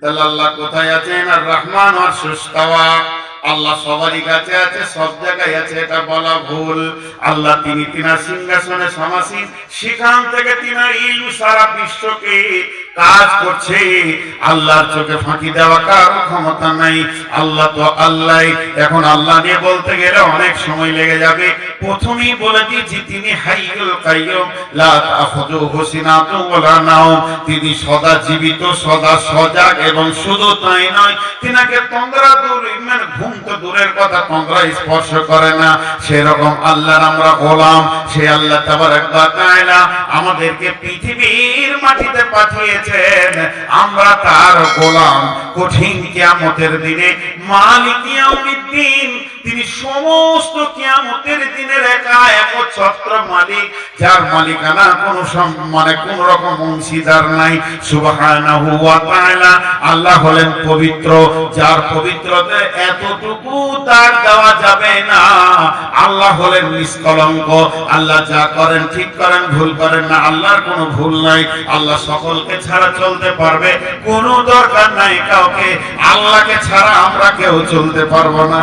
তাহলে আল্লাহ কোথায় আছেন? আর রহমান আর সুস্তাওয়া আল্লাহ সবারই কাছে আছে, সব জায়গায় আছে, এটা বলা ভুল। আল্লাহ তিনি তিনার সিংহাসনে সমাসীন। সেখান থেকে তিনার ইলু সারা বিশ্বকে কাজ করছে। আল্লাহর চোখে ফাঁকি দেওয়া কারও ক্ষমতা নাই। আল্লাহ তো আল্লাহ এখন আল্লাহ নিয়ে বলতে গেলে অনেক সময় লেগে যাবে। প্রথমেই বলে দিয়েছি তিনি তিনি সদা জীবিত, সদা সজাগ এবং শুধু তাই নয়, তিনাকে দূর ঘুম তো দূরের কথা তন্দ্রা স্পর্শ করে না। সেরকম আল্লাহর আমরা গোলাম। সে আল্লাহ তাবারক ওয়া তাআলা আমাদেরকে পৃথিবীর মাটিতে পাঠিয়েছেন আমরা তার গোলাম কঠিন কিয়ামতের দিনে মালিক ইয়াউমিদ্দিন তিনি সমস্ত কিয়ামতের দিনের একা একচ্ছত্র মালিক, যার মালিকানা কোনো মানে কোন রকম অংশীদার নাই। সুবহানাহু ওয়া তাআলা, আল্লাহ হলেন পবিত্র, যার পবিত্রতে এতটুকু তার দেওয়া যাবে না। আল্লাহ হলেন নিষ্কলঙ্ক, আল্লাহ যা করেন ঠিক করেন, ভুল করেন না, আল্লাহর কোনো ভুল নাই। আল্লাহ সকলকে ছাড়া চলতে পারবে, কোনো দরকার নাই কাউকে। আল্লাহকে ছাড়া আমরা কেউ চলতে পারব না।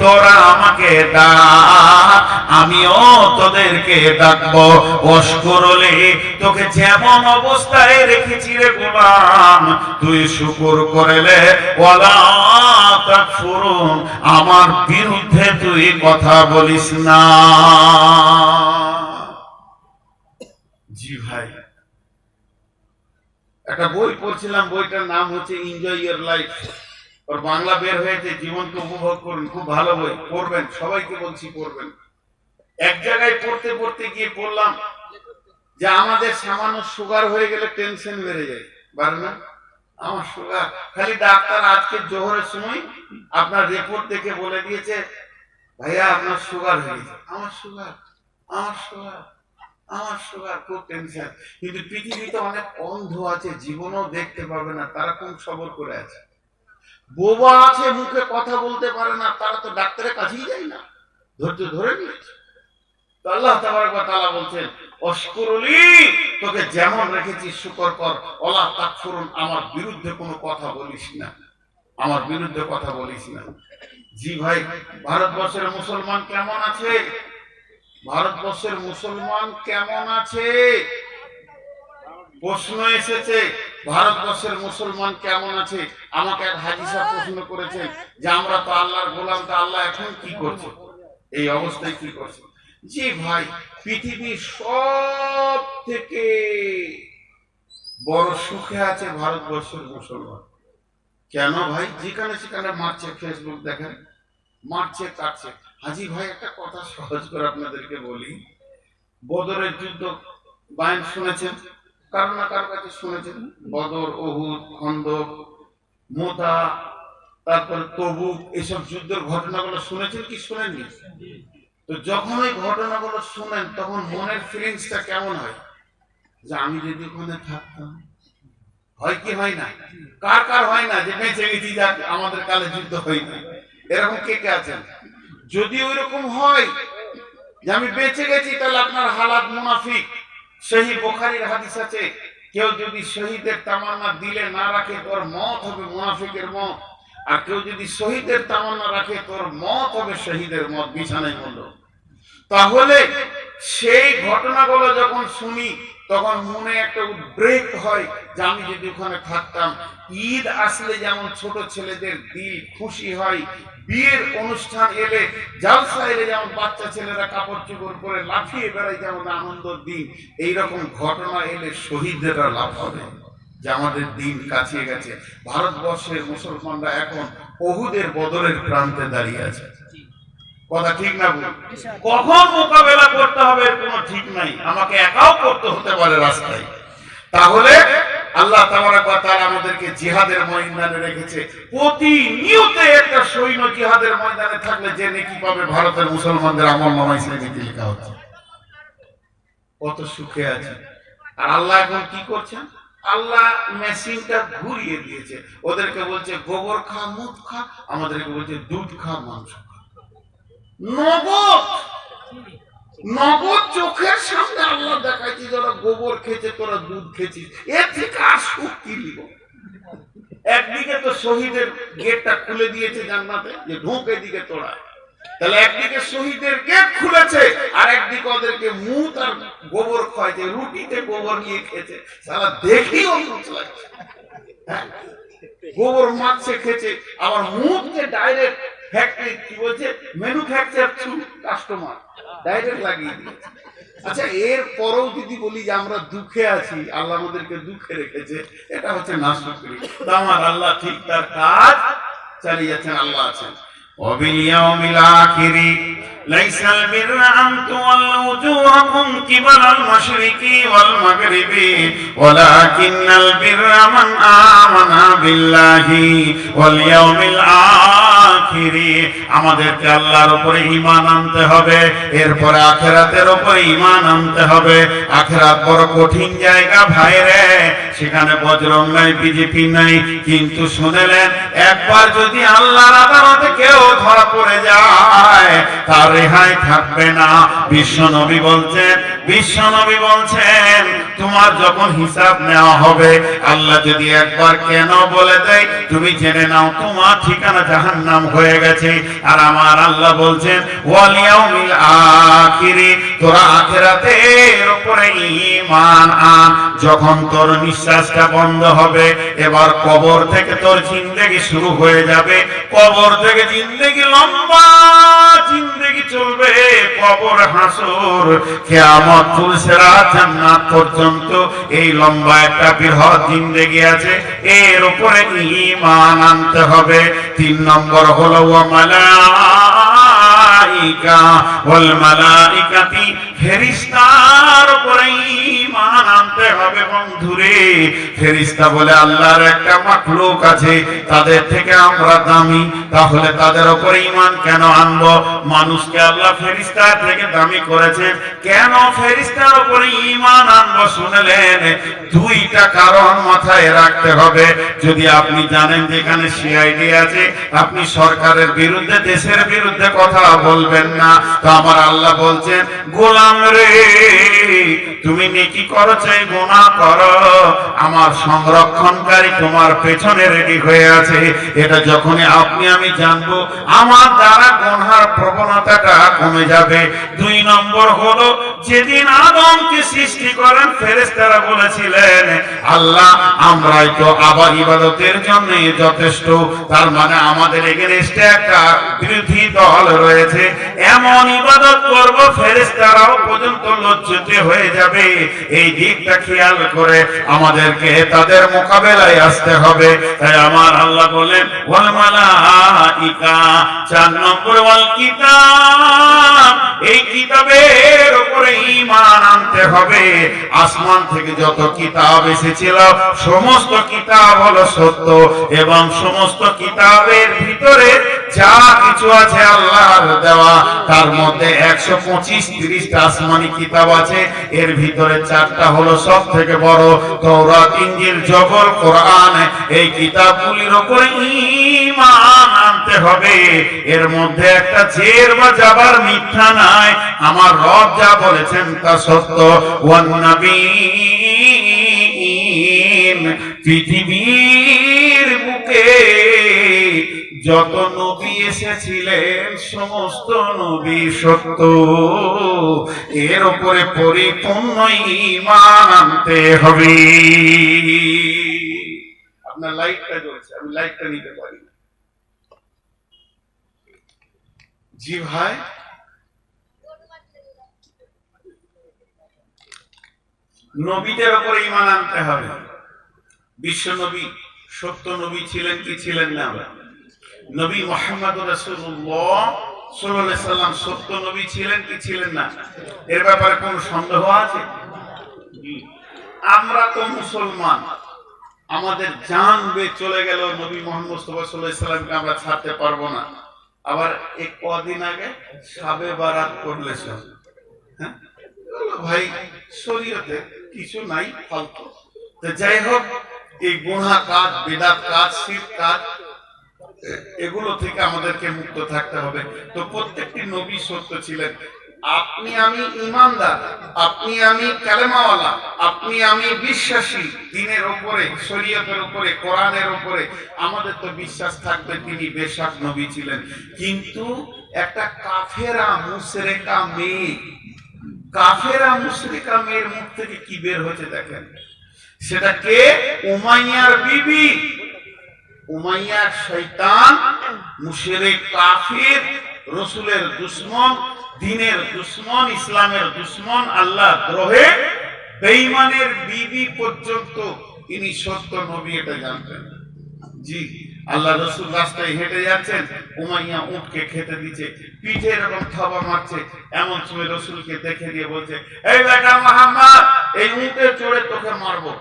তোরা আমাকে ডাক আমিও তোদেরকে ডাকবো। অস্করলে তোকে যেমন অবস্থায় রেখেছি রে গোলাম, তুই শুকুর করেলে আমার বিরুদ্ধে তুই কথা বলিস না। জি ভাই। একটা বই পড়ছিলাম, বইটার নাম হচ্ছে এনজয় ইয়ার লাইফ ওর বাংলা বের হয়েছে, জীবনকে উপভোগ করুন, খুব ভালো বই। পড়বেন, সবাইকে বলছি পড়বেন। এক জায়গায় পড়তে পড়তে গিয়ে পড়লাম যে আমাদের সামান্য সুগার হয়ে গেলে টেনশন বেড়ে যায়। বাড়ে না আমার সুগার খালি ডাক্তার আজকে জোহরের সময় আপনার রিপোর্ট দেখে বলে দিয়েছে, ভাইয়া, আপনার সুগার হয়ে গেছে। আমার সুগার আমার সুগার আমার সুগার খুব টেনশন কিন্তু পৃথিবীতে অনেক অন্ধ আছে, জীবনও দেখতে পাবে না, তারা কোন সবর করে আছে? বোবা আছে, মুখে কথা বলতে পারে না, তারা তো ডাক্তারের কাছেই যায় না। ধৈর্য ধরে নিয়েছে। আল্লাহ ওয়া বলছেন, অশকুরলি, তোকে যেমন রেখেছি, শুকর কর। তাকফুরুন, আমার বিরুদ্ধে কোনো কথা বলিস না। আমার বিরুদ্ধে কথা বলিস না। জি ভাই, ভারতবর্ষের মুসলমান কেমন আছে? ভারতবর্ষের মুসলমান কেমন আছে? প্রশ্ন এসেছে, ভারতবর্ষের মুসলমান কেমন আছে? আমাকে এক সাহেব প্রশ্ন করেছেন যে, আমরা তো আল্লাহর গোলাম, তো আল্লাহ এখন কি করছে? এই অবস্থায় কি করছে? জি ভাই, পৃথিবীর সব থেকে বড় সুখে আছে ভারতবর্ষের মুসলমান। কেন ভাই? যেখানে সেখানে মারছে ফেসবুক দেখেন, মারছে, কাটছে। হাজি ভাই, একটা কথা সহজ করে আপনাদেরকে বলি। বদরের যুদ্ধ, বায়ন শুনেছেন? কারও না কারও কাছে শুনেছেন? বদর অহুদ খন্দক, মোতা, তারপরে তবুক, এসব যুদ্ধের ঘটনাগুলো শুনেছেন কি শুনেননি? তো যখন ওই ঘটনাগুলো শুনেন, তখন মনের ফিলিংসটা কেমন হয়? যে আমি যদি ওখানে থাকতাম, হয় কি হয় না? কার কার হয় না? যে বেঁচে গেছি, যাক, আমাদের কালে যুদ্ধ হয় না। এরকম কে কে আছেন? যদি ওই রকম হয় যে আমি বেঁচে গেছি, তাহলে আপনার হালাত মুনাফিক। সেই বোখারির হাদিস আছে, কেউ যদি শহীদের তামান্না দিলে না রাখে, তোর মত হবে মুনাফিকের মত। আর কেউ যদি শহীদের তামান্না রাখে, তোর মত হবে শহীদের মত, বিছানায় মূল্য তাহলে সেই ঘটনাগুলো যখন শুনি তখন মনে একটা উদ্রেক হয় যে আমি যদি ওখানে থাকতাম। ঈদ আসলে যেমন ছোট ছেলেদের দিল খুশি হয়, বিয়ের অনুষ্ঠান এলে জালসা এলে যেমন বাচ্চা ছেলেরা কাপড় চোপড় করে লাফিয়ে বেড়ায় যেমন আনন্দ দিন, এইরকম ঘটনা এলে শহীদরা লাভ হবে যে আমাদের দিন কাছে গেছে। ভারতবর্ষের মুসলমানরা এখন বহুদের বদলের প্রান্তে দাঁড়িয়ে আছে। কথা ঠিক না? কখন মোকাবেলা করতে হবে কোনো ঠিক নাই। আমাকে একাও করতে হতে পারে রাস্তায়। তাহলে আল্লাহ তাআলা আমাদেরকে জিহাদের ময়দানে রেখেছে। প্রতিনিয়ত এক জিহাদের ময়দানে থাকলে যে নেকি পাবে ভারতের মুসলমানদের আমল নামায় সেই নেকি লেখা হচ্ছে। কত সুখে আছে। আর আল্লাহ এখন কি করছেন? আল্লাহ মেশিনটা ঘুরিয়ে দিয়েছে। ওদেরকে বলছে গোবর খা মুখ খা। আমাদেরকে বলছে দুধ খা মাংস খা। নগদ! নগদ চোখের সামনে আল্লাহ দেখাইছে, যারা গোবর খেয়েছে, তোরা দুধ এর থেকে আর সুখ কি একদিকে তো শহীদের গেটটা খুলে দিয়েছে জান্নাতে, যে ঢুক এদিকে তোরা। তাহলে একদিকে শহীদের গেট খুলেছে, আর একদিকে ওদেরকে মুখ আর গোবর খাওয়াইছে রুটিতে গোবর নিয়ে খেয়েছে। সারা দেখি হ্যাঁ? গোবর মাছে খেয়েছে। আবার মুখ যে ডাইরেক্ট ফ্যাক্টরি কি বলছে ম্যানুফ্যাকচার থ্রু কাস্টমার ডাইরেক্ট লাগিয়ে দিয়েছে আচ্ছা এর পরেও যদি বলি যে আমরা দুঃখে আছি আল্লাহ আমাদেরকে দুঃখে রেখেছে এটা হচ্ছে না শুকরি তো আমার আল্লাহ ঠিক তার কাজ চালিয়ে যাচ্ছেন আল্লাহ আছেন وباليوم الآخر ليس البر أن تولوا وجوهكم قبل المشرق والمغرب ولكن البر من آمن بالله واليوم الآخر আমাদেরকে আল্লাহর উপরে ঈমান আনতে হবে, এরপরে আখেরাতের উপরে ঈমান আনতে হবে। আখেরাত বড় কঠিন জায়গা ভাইরে, সেখানে বজরং নাই বিজেপি নাই, কিন্তু শুনেলেন, একবার যদি আল্লাহর আদালতে কেউ ধরা পড়ে যায়, তার রেহাই থাকবে না। বিশ্ব নবী বলছেন বিশ্ব নবী বলছেন, তোমার যখন হিসাব নেওয়া হবে, আল্লাহ যদি একবার কেন বলে দেয়, তুমি জেনে নাও, তোমার ঠিকানা জাহান্নাম হয়ে গেছে। আর আমার আল্লাহ বলছেন যখন তোর নিঃশ্বাসটা বন্ধ হবে, এবার কবর থেকে তোর জিন্দেগি শুরু হয়ে যাবে। কবর থেকে জিন্দেগি লম্বা জিন্দেগি চলবে। কবর হাসর কিয়ামত তুলসেরা জান্নাত পর্যন্ত। এই লম্বা একটা বৃহৎ জিন্দেগি আছে, এর উপরে ঈমান আনতে হবে। তিন নম্বর হলো ওয়া ফেরেশতার উপরে ঈমান আনতে হবে বন্ধুরে। বলে আল্লাহর একটা আছে, তাদের থেকে আমরা দামি, তাহলে তাদের উপরে ঈমান কেন আনব? মানুষকে আল্লাহ থেকে দামি কেন উপরে ঈমান আনব শুনলেন? দুইটা কারণ মাথায় রাখতে হবে। যদি আপনি জানেন যে এখানে সিআইডি আছে, আপনি সরকারের বিরুদ্ধে, দেশের বিরুদ্ধে কথা বলবেন না। তো আমার আল্লাহ বলছেন, গোলাম রে, তুমি নেকি করো চাই গোনা করো। আমার সংরক্ষণকারী তোমার পেছনে রেডি হয়ে আছে। এটা যখনই আপনি, আমি জানব, আমার দ্বারা গোনার প্রবণতাটা কমে যাবে। দুই নম্বর হলো, যেদিন আদমকে সৃষ্টি করেন, ফেরেশতারা বলেছিলেন, আল্লাহ, আমরাই তো আবার ইবাদতের জন্য যথেষ্ট। তার মানে আমাদের এগেনস্টে একটা বিরোধী দল রয়েছে। এমন ইবাদত করব ফেরেশতারাও পর্যন্ত লজ্জিত হয়ে যাবে। এই দিকটা খেয়াল করে আমাদেরকে তাদের মোকাবেলায় আসতে হবে। তাই আমার আল্লাহ বলেন, ওয়াল মালাইকা চার নম্বর ওয়াল কিতাব। এই কিতাবের উপরে ঈমান আনতে হবে। আসমান থেকে যত কিতাব এসেছিল, সমস্ত কিতাব হলো সত্য এবং সমস্ত কিতাবের ভিতরে যা কিছু আছে আল্লাহর দেওয়া, তার মধ্যে একশো পঁচিশ তিরিশটা আসমানি কিতাব আছে। এর ভিতরে চারটা হলো সব থেকে বড় তৌরাত ইঞ্জিল জবর, কোরআন। এই কিতাবগুলির উপরে ঈমান আনতে হবে। এর মধ্যে একটা জের বা যাবার মিথ্যা নাই। আমার রব যা বলেছেন তা সত্য। ওয়ান নবীন পৃথিবীর বুকে যত নবী এসেছিলেন, সমস্ত নবী সত্য। এর উপরে পরিপূর্ণ ঈমান আনতে হবে। আপনার লাইটটা জ্বলছে, আমি লাইটটা নিতে পারি জি ভাই। নবীদের উপরে ইমান আনতে হবে। বিশ্ব নবী, সত্য নবী ছিলেন কি ছিলেন না নবী মোহাম্মদ সাল্লাম সত্য নবী ছিলেন কি ছিলেন না? এর ব্যাপারে কোনো সন্দেহ আছে? আমরা তো মুসলমান। আমাদের জান চলে গেল নবী মোহাম্মদ সাল্লামকে আমরা ছাড়তে পারব না। আবার এই কদিন আগে সাবে বারাত করলে হ্যাঁ? ভাই, শরীয়তে কিছু নাই, ফালতু। যাই হোক, এই গুণা কাজ, বেদাত কাজ, শির কাজ এগুলো থেকে আমাদেরকে মুক্ত থাকতে হবে। তো প্রত্যেকটি নবী সত্য ছিলেন। আপনি আমি ইমানদার, আপনি আমি কালেমাওয়ালা, আপনি আমি বিশ্বাসী, দিনের ওপরে, শরীয়তের উপরে কোরআনের উপরে আমাদের তো বিশ্বাস থাকবে তিনি বেশাক নবী ছিলেন। কিন্তু একটা কাফেরা মুসরেকা মেয়ে, কাফেরা মুসরিকা মেয়ের মুখ থেকে কি বের হয়েছে দেখেন? সেটা কে? উমাইয়ার বিবি। উমাইয়ার শৈতান মুশরিক, কাফির, রসুলের দুশ্মন, দিনের দুশ্মন, ইসলামের দুশ্মন আল্লাহ দ্রোহে বেঈমানের বিবি পর্যন্ত ইনি সত্য নবী এটা জানতেন। জি, আল্লাহ রসুল রাস্তায় হেঁটে যাচ্ছেন, উমাইয়া উঠকে খেতে দিচ্ছে, পিঠে এরকম থাবা মারছে, এমন সময় রসুলকে দেখে দিয়ে বলছে, এই বেটা মোহাম্মদ, এই উঠে চড়ে তোকে মারবো।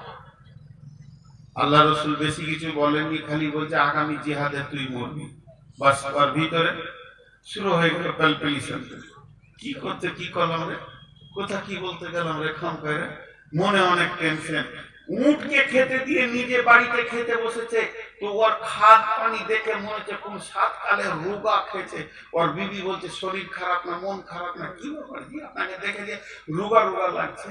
আল্লাহ রসুল বেশি কিছু বলেননি, খালি বলছে, আগামী জিহাদে তুই মরবি। বাস, ওর ভিতরে শুরু হয়ে গেল ক্যালকুলেশন কি করতে, কি করলাম রে? কোথা কি বলতে গেলাম রে, খাম করে? মনে অনেক টেনশন উঠকে খেতে দিয়ে নিজে বাড়িতে খেতে বসেছে, তো ওর খাদ পানি দেখে মনে হচ্ছে কোন সাত কালে রোগা খেয়েছে। ওর বিবি বলছে, শরীর খারাপ না, মন খারাপ না, কি ব্যাপার? জি, আপনাকে দেখে যে রোগা রোগা লাগছে?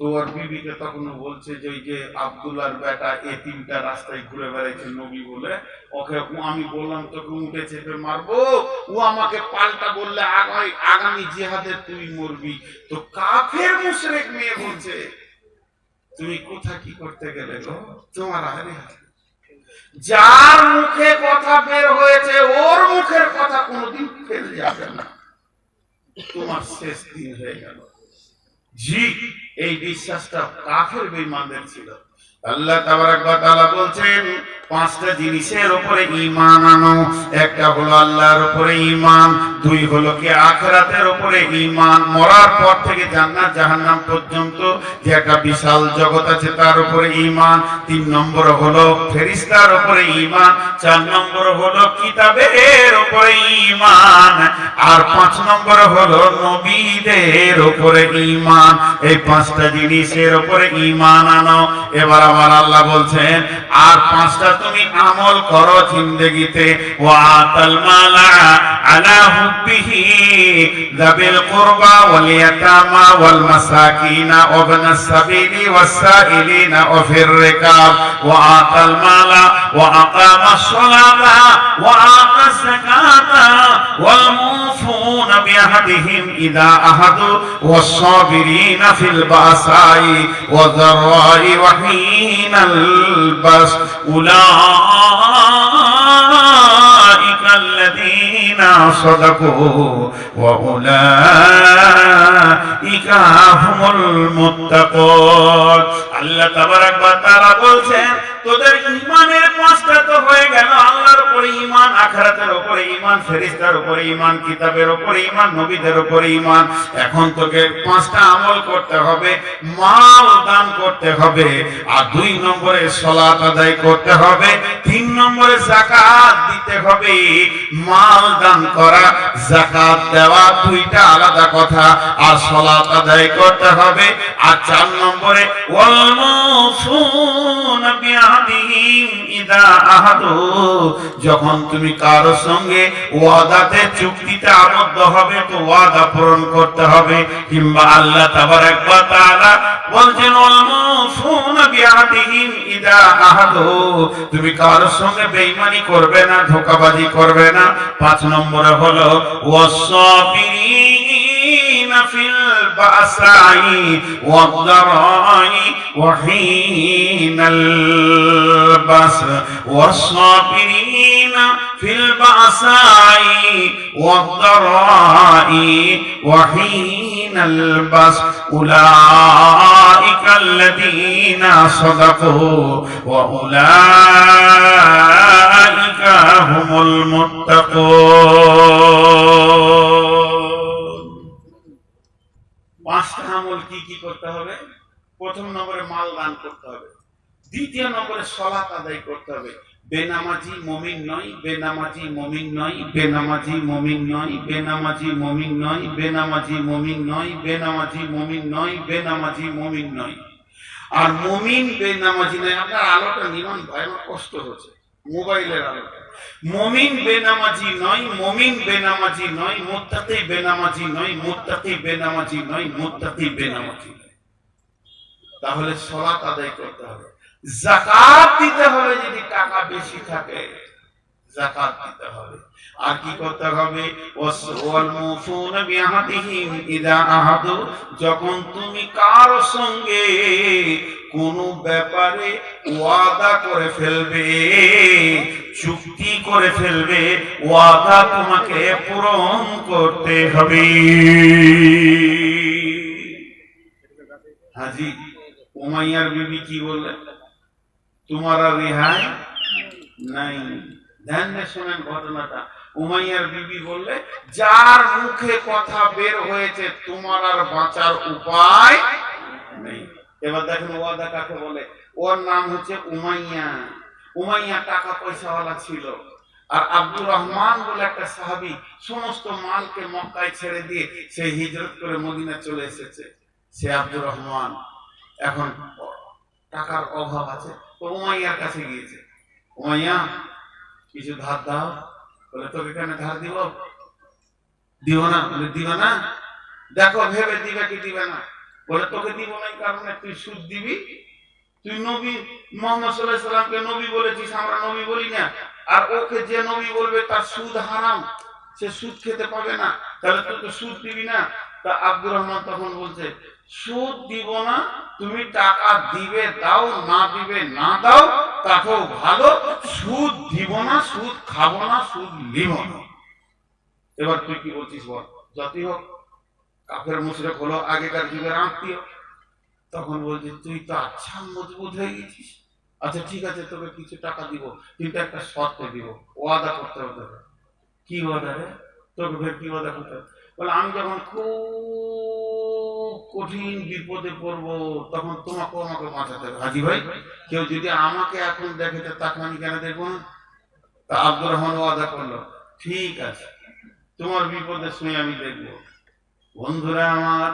তো ওর বিবিকে তখন বলছে যে ওই যে আব্দুল্লাহর বেটা এ তিনটা রাস্তায় ঘুরে বেড়াইছে নবী বলে। ওকে আমি বললাম, তোকে উঠে চেপে মারবো। ও আমাকে পাল্টা বললে আগামী আগামী জিহাদে তুই মরবি। তো কাফের মুশরিক মেয়ে বলছে, তুমি কোথা কি করতে গেলে গো? তোমার আরে যার মুখে কথা বের হয়েছে, ওর মুখের কথা কোনোদিন ফেল যাবে না। তোমার শেষ দিন হয়ে গেল। জি এই বিশ্বাসটা কাফের বেমানদের ছিল। আল্লাহ তাআলা বলছেন, পাঁচটা জিনিসের উপরে ঈমান আনো। একটা হলো আল্লাহর উপরে ঈমান, দুই হলো কি আখিরাতের উপরে ঈমান। মরার পর থেকে জান্নাত জাহান্নাম পর্যন্ত যে একটা বিশাল জগৎ আছে তার উপরে ঈমান। তিন নম্বর হলো ফেরেশতার উপরে ঈমান, চার নম্বর হলো কিতাবের উপরে ঈমান, আর পাঁচ নম্বর হলো নবীদের উপরে ঈমান। এই পাঁচটা জিনিসের উপরে ঈমান আনো। এবার আমার আল্লাহ বলছেন, আর পাঁচটা তুমি আমল করো জিন্দেগিতে। ওয়াতাল মালা আলা হুব্বিহি যাবিল কুরবা ওয়াল ইয়াতামা ওয়াল মাসাকিনা ওয়া ইবনাস সাবিলি ওয়াস সাইলিনা ওয়া ফির রিকাব। ওয়াতাল মালা ওয়া আকামাস সালাতা ওয়া আতাস যাকাতা ওয়াল মুফুনা বিআহদিহিম ইযা আহাদু ওয়াস সাবিরিনা ফিল বাসাই ওয়া যাররাই ওয়া হিনাল বাস أولئك الذين صدقوا وأولئك هم المتقون আল্লাহ তাবারাক ওয়া তাআলা বলছেন তোদের ঈমানের পাঁচটা তো হয়ে গেল আল্লাহর উপরে ঈমান, আখিরাতের উপরে ঈমান, ফেরেশতার উপরে ঈমান, কিতাবের উপরে ঈমান, নবীদের উপরে ঈমান। এখন তোকে পাঁচটা আমল করতে হবে, মাল দান করতে হবে, আর দুই নম্বরে সলাত আদায় করতে হবে, তিন নম্বরে যাকাত দিতে হবে। মাল দান করা, যাকাত দেওয়া দুইটা আলাদা কথা, আর সলাত আদায় করতে হবে। আর চার নম্বরে ওয়াল মুফুন বিআহদিহিম ইদা আহাদু যখন তুমি কারও সঙ্গে ওয়াদাতে চুক্তিতে আবদ্ধ হবে, তো ওয়াদা পূরণ করতে হবে। কিংবা আল্লাহ তাবারাক ওয়া তাআলা বলছেন তুমি কারও সঙ্গে বেঈমানি করবে না, ধোকাবাজি করবে না। পাঁচ নম্বরে হলো ওয়াসাবিরিন البأساء والضراء وحين البأس والصابرين في البأساء والضراء وحين البأس أولئك الذين صدقوا وأولئك هم المتقون পাঁচটা আমল কি কি করতে হবে? প্রথম নম্বরে মাল দান করতে হবে। দ্বিতীয় নম্বরে সলাত আদায় করতে হবে। বেনামাজি মমিন নয়, বেনামাজি মমিন নয়, বেনামাজি মমিন নয়, বেনামাজি মমিন নয়, বেনামাজি মমিন নয়, বেনামাজি মমিন নয়, বেনামাজি মমিন নয়। আর মমিন, বেনামাজি নয়। আপনার আলোটা নির্মাণ ভাই কষ্ট হচ্ছে। মোবাইলের আলোটা। মমিন বেনামাজি নয়, মমিন বেনামাজি নয়, মোত্তাকি বেনামাজি নয়, মোত্তাকি বেনামাজি নয়, মোত্তাকি বেনামাজি তাহলে সলাত আদায় করতে হবে। জাকাত দিতে হবে যদি টাকা বেশি থাকে জাকাত দিতে হবে। আর কি করতে হবে? যখন তুমি কার সঙ্গে কোন ব্যাপারে ওয়াদা করে ফেলবে চুক্তি করে ফেলবে, ওয়াদা তোমাকে পূরণ করতে হবে। হাজি, উমাইয়ার বিবি কি বললেন? তোমার আর রেহাই নাই। ধ্যান শোনেন ঘটনাটা। উমাইয়ার বিবি বললে, যার মুখে কথা বের হয়েছে, তোমার আর বাঁচার উপায় নেই। এবার দেখেন ওয়াদা কাকে বলে? ওর নাম হচ্ছে উমাইয়া। উমাইয়া টাকা পয়সাওয়ালা ছিল। আর আব্দুর রহমান বলে একটা সাহাবি সমস্ত মালকে মক্কায় ছেড়ে দিয়ে সে হিজরত করে মদিনা চলে এসেছে। সে আব্দুর রহমান। এখন টাকার অভাব আছে, তো উমাইয়ার কাছে গিয়েছে। উমাইয়া, কিছু ধার দাও। বলে, তোকে কেন ধার দিব? দিব না। বলে, দিব না? দেখো, ভেবে দিবে কি দিবে না? বলে, তোকে দিব না কারণে তুই সুদ দিবি তুই নবী মোহাম্মদ সাল্লাহ সাল্লামকে নবী বলেছিস, আমরা নবী বলি না। আর ওকে যে নবী বলবে তার সুদ হারাম, সে সুদ খেতে পাবে না। তাহলে তুই তো সুদ দিবি না। তা আব্দুর রহমান তখন বলছে, সুদ দিব না, তুমি টাকা দিবে দাও, না দিবে না দাও তাকেও ভালো। সুদ দিব না, সুদ খাব না, সুদ নিব না। এবার তুই কি বলছিস বল? যতই হোক, কাফের মুশরেক হলো, আগেকার যুগের আত্মীয়। তখন বলছি, তুই তো আচ্ছা মজবুত হয়ে গেছিস? আচ্ছা ঠিক আছে, তোকে কিছু টাকা দিব, কিন্তু একটা শর্তে দিব, ওয়াদা করতে হবে কি ওয়াদা রে? তোকে ফের কি ওয়াদা করতে হবে? বলে, আমি যখন খুব কঠিন বিপদে পড়ব, তখন তোমাকেও আমাকে বাঁচাতে হবে। হাজি ভাই, কেউ যদি আমাকে এখন দেখে তাকে আমি কেন দেখব তা আব্দুর রহমান ওয়াদা করল, ঠিক আছে, তোমার বিপদের সময় আমি দেখব। বন্ধুরা আমার,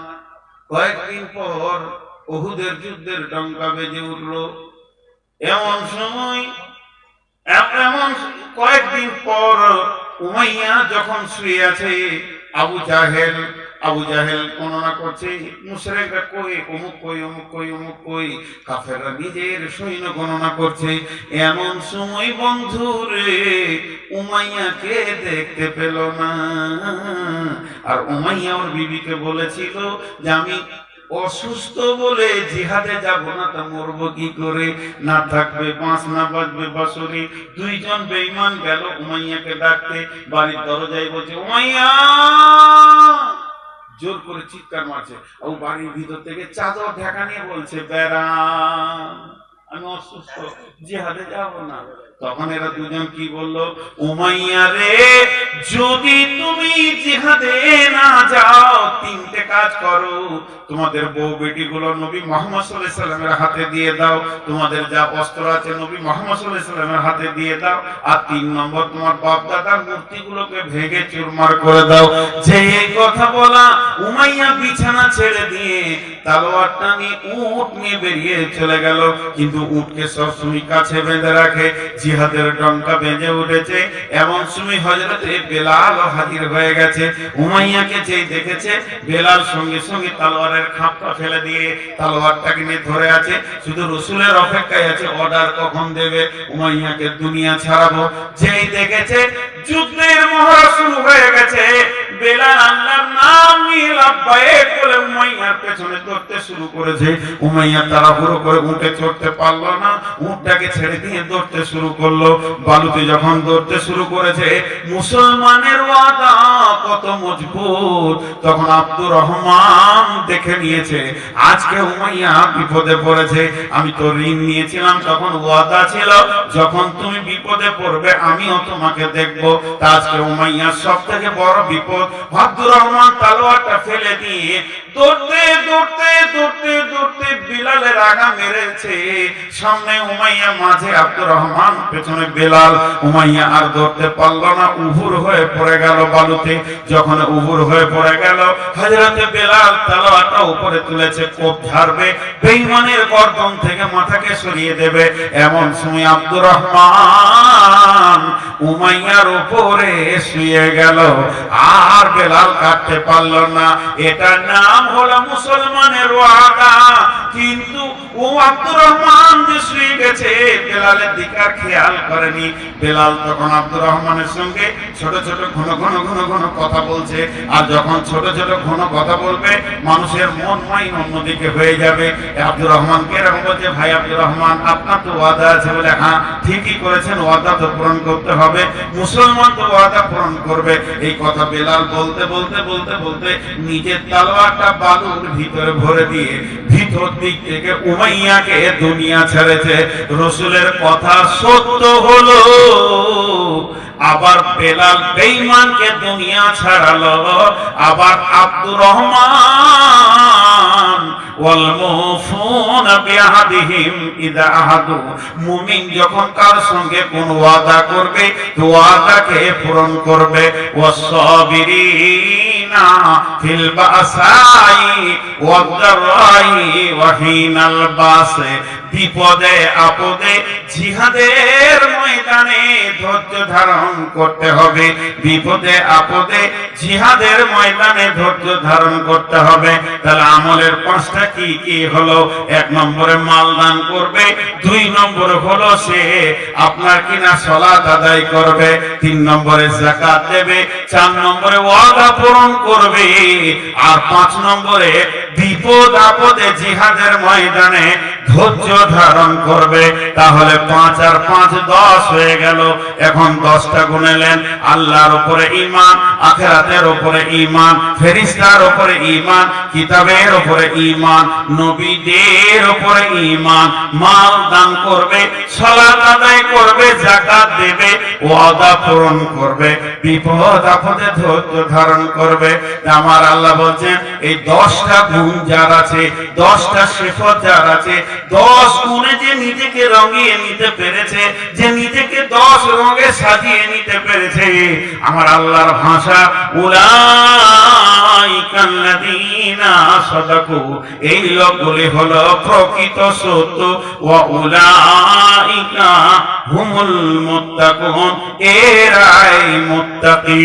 কয়েকদিন পর ওহুদের যুদ্ধের ডঙ্কা বেজে উঠল। এমন সময় এমন কয়েকদিন পর উমাইয়া যখন শুয়ে আছে, আবু জাহেল আবু জাহেল গণনা করছে, মুশরেকরা কই, অমুক কই অমুক কই অমুক কই, কাফেররা নিজের সৈন্য গণনা করছে। এমন সময় বন্ধু রে উমাইয়াকে দেখতে পেল না। আর উমাইয়া ওর বিবিকে বলেছিল যে, আমি অসুস্থ বলে জিহাদে যাব না তা মরবো কি করে? না থাকবে বাঁশ, না বাজবে বাসরে দুইজন বেঈমান গেল উমাইয়াকে ডাকতে। বাড়ির দরজায় বলছে, উমাইয়া! জোর করে চিৎকার মারছে। ও বাড়ির ভিতর থেকে চাদর ঢাকা নিয়ে বলছে, বেড়া, আমি অসুস্থ, জিহাদে যাব না। তখন এরা দুজন কি বলল, উমাইয়া রে, যদি তুমি জিহাদে না যাও, তিনটে কাজ করো। তোমাদের বউ বেটি গুলো নবী মোহাম্মদ সাল্লাহ সাল্লামের হাতে দিয়ে দাও। তোমাদের যা অস্ত্র আছে নবী মোহাম্মদ সাল্লাহ সাল্লামের হাতে দিয়ে দাও। আর তিন নম্বর, তোমার বাপ দাদার মূর্তি গুলোকে ভেঙে চুরমার করে দাও। যে এই কথা বলা উমাইয়া বিছানা ছেড়ে দিয়ে তালোয়ারটা নিয়ে উট নিয়ে বেরিয়ে চলে গেল। কিন্তু উটকে সবসময় কাছে বেঁধে রাখে। জিহাদের ডঙ্কা বেজে উঠেছে। এমন সময় হজরতে বেলাল হাজির হয়ে গেছে। উমাইয়াকে যেই দেখেছে, বেলাল সঙ্গে সঙ্গে তালোয়ারের খাপটা ফেলে দিয়ে তালোয়ারটাকে নিয়ে ধরে আছে। শুধু রসুলের অপেক্ষায় আছে অর্ডার কখন দেবে? উমাইয়াকে দুনিয়া ছাড়াবো। যেই দেখেছে যুদ্ধের মহড়া শুরু হয়ে গেছে। বেলাল আল্লাহর নাম নিয়ে লাব্বাইক বলে উমাইয়ার পেছনে দৌড়তে শুরু করেছে। উমাইয়া তাড়াহুড়ো করে উঠে চড়তে পারল না। উঠটাকে ছেড়ে দিয়ে দৌড়তে শুরু করল। বালুতে যখন দৌড়তে শুরু করেছে, মুসলমানের ওয়াদা কত মজবুত। তখন আব্দুর রহমান দেখে নিয়েছে, আজকে উমাইয়া বিপদে পড়েছে। আমি তো ঋণ নিয়েছিলাম, তখন ওয়াদা ছিল, যখন তুমি বিপদে পড়বে, আমিও তোমাকে দেখব। তা আজকে সব থেকে বড় বিপদ। আব্দুর রহমান তালোয়ার তলোয়ারটা ফেলে দিয়ে দৌড়তে দৌড়তে দৌড়তে দৌড়তে বিলালের আগা মেরেছে। সামনে উমাইয়া, মাঝে আব্দুর রহমান, পেছনে বেলাল। উমাইয়া আর ধরতে পারল না, উহুর হয়ে পড়ে গেল বালুতে। যখন উহুর হয়ে পড়ে গেল, হযরতে বেলাল তলোয়ারটা উপরে তুলেছে, কোপ ঝাড়বে, বেঈমানের গর্দন থেকে মাথাকে সরিয়ে দেবে। এমন সময় আব্দুর রহমান উমাইয়ার উপরে শুয়ে গেল। আর বেলাল কাটতে পারল না। এটার নাম হলো মুসলমানের ওয়াদা। কিন্তু ও আব্দুর রহমান যে শুয়ে গেছে, বেলালের দিকে খেয়াল করেনি। বেলাল তখন আব্দুর রহমানের সঙ্গে ছোট ছোট ঘন ঘন ঘন ঘন কথা বলছে। আর যখন ছোট ছোট ঘন কথা বলবে, মানুষের মন মাইন অন্যদিকে হয়ে যাবে। আব্দুর রহমানকে এরকম বলছে, ভাই আব্দুর রহমান, আপনার তো ওয়াদা আছে বলে হ্যাঁ ঠিকই করেছেন, ওয়াদা তো পূরণ করতে হবে। মুসলমান ওয়াদা দুনিয়া ছেড়েছে। রসুলের কথা সত্য হলো, আবার বেলাল দুনিয়া ছাড়ালো, আবার আব্দুর রহমান মুমিন যখন কার সঙ্গে কোন ওয়াদা করবে, তো ওয়াদাকে পূরণ করবে। ও ফিল বাসাই ওয়াদ-দারাই ওয়া হিনাল বাসে। বিপদে, আপদে, জিহাদের ময়দানে ধৈর্য ধারণ করতে হবে। বিপদে, আপদে, জিহাদের ময়দানে ধৈর্য ধারণ করতে হবে। তাহলে আমলের পাঁচটা কি কি হলো? এক নম্বরে মাল দান করবে, দুই নম্বরে হলো সে আপনার কিনা সলাত আদায় করবে, তিন নম্বরে জাকাত দেবে, চার নম্বরে ওয়াদা পূরণ করবে। আর পাঁচ নম্বরে বিপদ আপদে জিহাদের ময়দানে ধৈর্য ধারণ করবে, তাহলে পাঁচ আর পাঁচ দশ হয়ে গেল। এখন দশটা গুনেলেন আল্লাহর উপরে ইমান আখেরাতের উপরে ইমান ফেরিস্তার উপরে ইমান কিতাবের উপরে ইমান নবীদের উপরে ইমান মাল দান করবে, সালাত আদায় করবে জাকাত দেবে, ওয়াদা পূরণ করবে, বিপদ আপদে ধৈর্য ধারণ করবে। আমার আল্লাহ বলছেন, এই দশটা গুণ যার আছে, দশটা সিফত যার আছে দশ গুণে যে নিজেকে রঙিয়ে নিতে পেরেছে, যে নিজেকে দশ রঙে সাজিয়ে নিতে পেরেছে, আমার আল্লাহর ভাষা উলাইকাল্লাযীনা সাদাকু, এই লোকগুলি হলো প্রকৃত সত্য, ওয়া উলাইকা হুমুল মুত্তাকুন, এরাই মুত্তাকি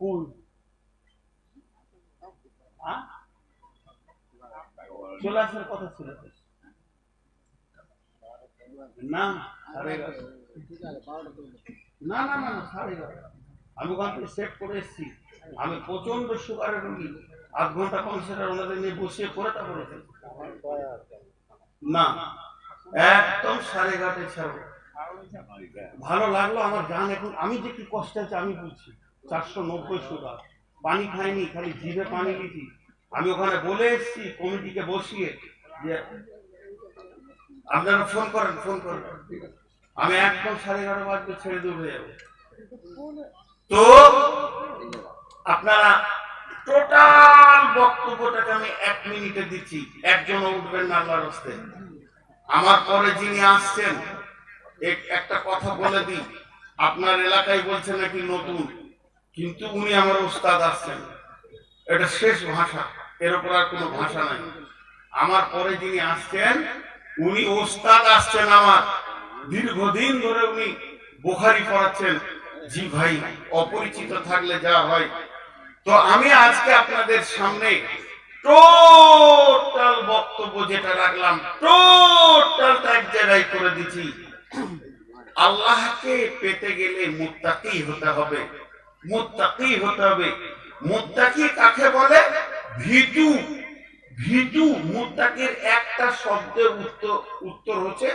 কোন চলে আসার কথা ছিল না। না না না সাড়ে। আমি ওখান থেকে সেট করে এসেছি। আমি প্রচণ্ড সুগারের রুগী। আধ ঘণ্টা কম সেটা ওনাদের নিয়ে বসিয়ে করে তারপরে এসেছি। না, একদম সাড়ে এগারোটায় ছাড়বো ভালো লাগল আমার গান এখন। আমি যে কি কষ্ট আছে আমি বুঝছি। চারশো নব্বই সুগার পানি খাইনি, খালি জিভে পানি দিয়েছি। আমি ওখানে বলে এসেছি, কমিটিকে বসিয়ে যে আপনারা ফোন করেন ফোন করেন। আমি একদম সাড়ে এগারো বাজবে ছেড়ে দিয়ে উঠে যাব। তো আপনারা টোটাল বক্তব্যটাকে আমি এক মিনিটে দিচ্ছি, একজন উঠবেন না আল্লাহর হস্তে। আমার পরে যিনি আসছেন, এক- একটা কথা বলে দিই। আপনার এলাকায় বলছে নাকি নতুন? কিন্তু উনি আমার ওস্তাদ আসছেন। এটা শেষ ভাষা। এর আর ভাষা নাই। আমার পরে যিনি আসছেন, উনি ওস্তাদ আসছেন আমার। দীর্ঘদিন ধরে উনি বোখারি পড়াচ্ছেন। জি ভাই, অপরিচিত থাকলে যা হয়। তো আমি আজকে আপনাদের সামনে টোটাল বক্তব্য যেটা রাখলাম, টোটাল এক জায়গায় করে দিচ্ছি। আল্লাহকে পেতে গেলে মুত্তাকি হতে হবে। মুত্তাকি হতে হবে। মুত্তাকি কাকে বলে? ভীতু ভীতু একটা শব্দের উত্তর উত্তর হচ্ছে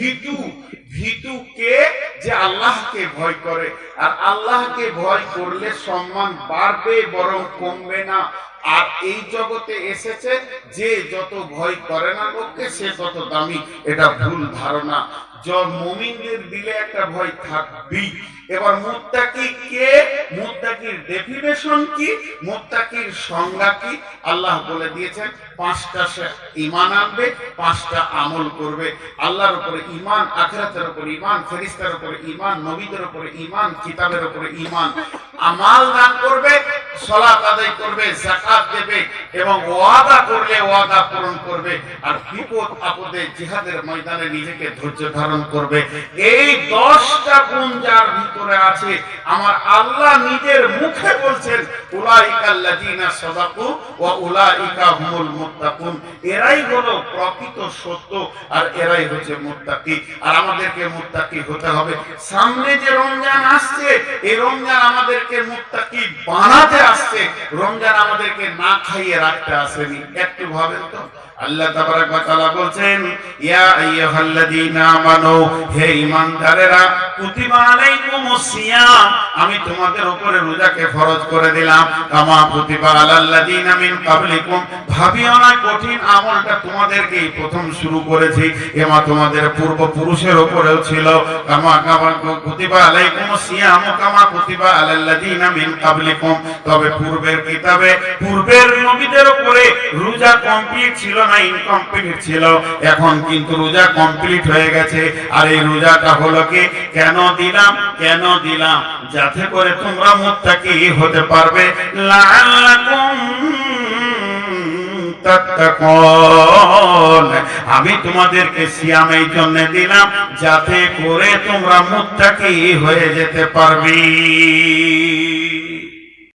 ভীতু ভীতু কে? যে আল্লাহকে ভয় করে। আর আল্লাহকে ভয় করলে সম্মান বাড়বে, বরং কমবে না। আর এই জগতে এসেছে যে যত ভয় করে না লোককে, সে তত দামি। এটা ভুল ধারণা। য মুমিনদের দিলে একটা ভয় থাকবেই। এবার মুত্তাকি কে? মুত্তাকির ডেফিনেশন কি? মুত্তাকির সংজ্ঞা কি? আল্লাহ বলে দিয়েছেন পাঁচটা সে ঈমান আনবে, পাঁচটা আমল করবে। আল্লাহর উপরে ঈমান, আখিরাতের উপরে ঈমান, ফেরেশতার উপরে ঈমান, নবীদের উপরে ঈমান, কিতাবের উপরে ঈমান। আমাল দান করবে আদায় করবে, যাকাত দেবে এবং ওয়াদা করলে ওয়াদা পূরণ করবে আর বিপদ আপদে জিহাদের ময়দানে নিজেকে ধৈর্য ধারণ করবে। এই দশটা গুণ যার ভিতরে আছে, আমার আল্লাহ নিজের মুখে বলছেন, উলাইকাল্লাযীনা সাদাকু ওয়া উলাইকা হুমুল মুত্তাকুন এরাই হলো প্রকৃত সত্য আর এরাই হচ্ছে মুত্তাকি। আর আমাদেরকে মুত্তাকি হতে হবে। সামনে যে রমজান আসছে, এই রমজান আমাদেরকে মুত্তাকি বানাতে আসছে। রমজান আমাদেরকে না খাইয়ে রাখতে আসেনি। একটু ভাবেন তো। আল্লাহ ওয়া তাআলা বলছেন, ইয়া আইয়ুহাল্লাযীনা আমানু, হে ঈমানদারেরা, কুতিবা আলাইকুমুস সিয়াম, আমি তোমাদের উপরে রোজাকে ফরজ করে দিলাম। কামা কুতিবা আলাল্লাযীনা মিন ক্বাবলিকুম। ভাবিও না, কঠিন আমলটা তোমাদেরকেই প্রথম শুরু করেছি। এমা তোমাদের পূর্বপুরুষের উপরেও ছিল। কামা কামা কুতিবা আলাইকুমুস সিয়াম, কামা কুতিবা আলাল্লাযীনা মিন ক্বাবলিকুম। তবে পূর্বের কিতাবে, পূর্বের নবীদের উপরে রোজা কমপ্লিট ছিল না। ইনকমপ্লিট ছিল। এখন কিন্তু রোজা কমপ্লিট হয়ে গেছে। আর এই রোজাটা হলো কি? কেন দিলাম? কেন দিলাম? যাতে করে তোমরা মুত্তাকি হতে পারবে। তাত্তাকুন। আমি তোমাদেরকে সিয়াম এই জন্য দিলাম, যাতে করে তোমরা মুত্তাকি হয়ে যেতে পারবে।